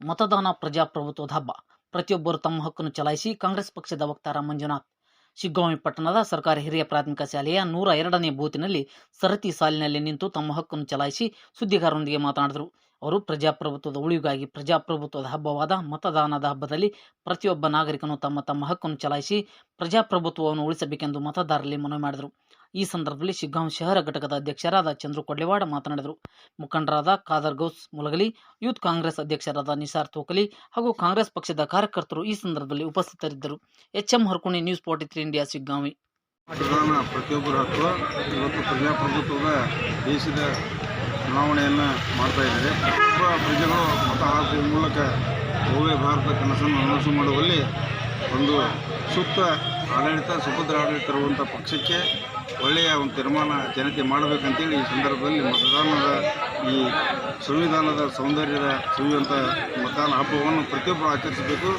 ಮತದಾನ ಪ್ರಜಾಪ್ರಭುತ್ವದ ಹಬ್ಬ. ಪ್ರತಿಯೊಬ್ಬರು ತಮ್ಮ ಹಕ್ಕನ್ನು ಚಲಾಯಿಸಿ ಕಾಂಗ್ರೆಸ್ ಪಕ್ಷದ ವಕ್ತಾರ ಮಂಜುನಾಥ್. ಶಿಗ್ಗಾಂವಿ ಪಟ್ಟಣದ ಸರ್ಕಾರಿ ಹಿರಿಯ ಪ್ರಾಥಮಿಕ ಶಾಲೆಯ ನೂರ ಎರಡನೇ ಬೂತಿನಲ್ಲಿ ಸರತಿ ಸಾಲಿನಲ್ಲಿ ನಿಂತು ತಮ್ಮ ಹಕ್ಕನ್ನು ಚಲಾಯಿಸಿ ಸುದ್ದಿಗಾರರೊಂದಿಗೆ ಮಾತನಾಡಿದರು. ಅವರು ಪ್ರಜಾಪ್ರಭುತ್ವದ ಉಳಿವಿಗಾಗಿ ಪ್ರಜಾಪ್ರಭುತ್ವದ ಹಬ್ಬವಾದ ಮತದಾನದ ಹಬ್ಬದಲ್ಲಿ ಪ್ರತಿಯೊಬ್ಬ ನಾಗರಿಕನು ತಮ್ಮ ತಮ್ಮ ಹಕ್ಕನ್ನು ಚಲಾಯಿಸಿ ಪ್ರಜಾಪ್ರಭುತ್ವವನ್ನು ಉಳಿಸಬೇಕೆಂದು ಮತದಾರರಲ್ಲಿ ಮನವಿ ಮಾಡಿದರು. ಈ ಸಂದರ್ಭದಲ್ಲಿ ಶಿಗ್ಗಾಂವ್ ಶಹರ ಘಟಕದ ಅಧ್ಯಕ್ಷರಾದ ಚಂದ್ರು ಕೊಡ್ಲೆವಾಡ ಮಾತನಾಡಿದರು. ಮುಖಂಡರಾದ ಖಾದರ್ ಗೌಸ್ ಮುಲಗಲಿ, ಯೂತ್ ಕಾಂಗ್ರೆಸ್ ಅಧ್ಯಕ್ಷರಾದ ನಿಸಾರ್ ತೋಕಲಿ ಹಾಗೂ ಕಾಂಗ್ರೆಸ್ ಪಕ್ಷದ ಕಾರ್ಯಕರ್ತರು ಈ ಸಂದರ್ಭದಲ್ಲಿ ಉಪಸ್ಥಿತರಿದ್ದರು. HM Harkuni news forty three India, Shiggaon. ಪ್ರತಿಯೊಬ್ಬರ ಹಕ್ಕು ಇವತ್ತು ಪ್ರಜಾಪ್ರಭುತ್ವದ ದೇಶದ ಚುನಾವಣೆಯನ್ನು ಮಾಡ್ತಾ ಇದ್ದಾರೆ. ಪ್ರಜೆಗಳು ಮತ ಹಾಕುವ ಮೂಲಕ ಭವ್ಯ ಭಾರತ ಕನಸನ್ನು ನನಸು ಮಾಡುವಲ್ಲಿ ಒಂದು ಸೂಕ್ತ ಆಡಳಿತ ಸುಭದ್ರ ಆಡಳಿತ ಇರುವಂಥ ಪಕ್ಷಕ್ಕೆ ಒಳ್ಳೆಯ ಒಂದು ತೀರ್ಮಾನ ಜನತೆ ಮಾಡಬೇಕಂತೇಳಿ ಈ ಸಂದರ್ಭದಲ್ಲಿ ಮತದಾನದ ಈ ಸಂವಿಧಾನದ ಸೌಂದರ್ಯದ ಸುಳಿಯುವಂಥ ಮತದಾನ ಹಬ್ಬವನ್ನು ಪ್ರತಿಯೊಬ್ಬರು ಆಚರಿಸಬೇಕು.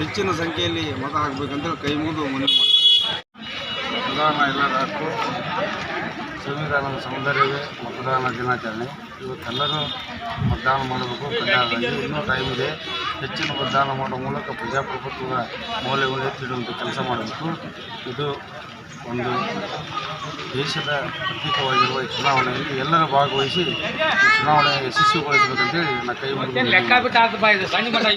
ಹೆಚ್ಚಿನ ಸಂಖ್ಯೆಯಲ್ಲಿ ಮತ ಹಾಕಬೇಕಂತೇಳಿ ಕೈ ಮುಗಿದು ಮನವಿ ಮಾಡ್ತಾರೆ ಮತದಾನ ಎಲ್ಲರ ಹಕ್ಕು ಸಂವಿಧಾನದ ಸೌಂದರ್ಯವೇ ಮತದಾನ ದಿನಾಚರಣೆ. ಇವತ್ತೆಲ್ಲರೂ ಮತದಾನ ಮಾಡಬೇಕು. ಕಡ್ಡಾಯವಾಗಿ ಇನ್ನೂ ಟೈಮ್ ಇದೆ. ಹೆಚ್ಚಿನ ಮತದಾನ ಮಾಡುವ ಮೂಲಕ ಪ್ರಜಾಪ್ರಭುತ್ವದ ಮೌಲ್ಯಗಳು ಎತ್ತಿಡುವಂಥ ಕೆಲಸ ಮಾಡಬೇಕು. ಇದು ಒಂದು ದೇಶದ ಪ್ರತೀಕವಾಗಿರುವ ಈ ಚುನಾವಣೆಯಲ್ಲಿ ಎಲ್ಲರೂ ಭಾಗವಹಿಸಿ ಚುನಾವಣೆ ಯಶಸ್ವಿಗೊಳಿಸಬೇಕಂತೇಳಿ ನನ್ನ ಕೈ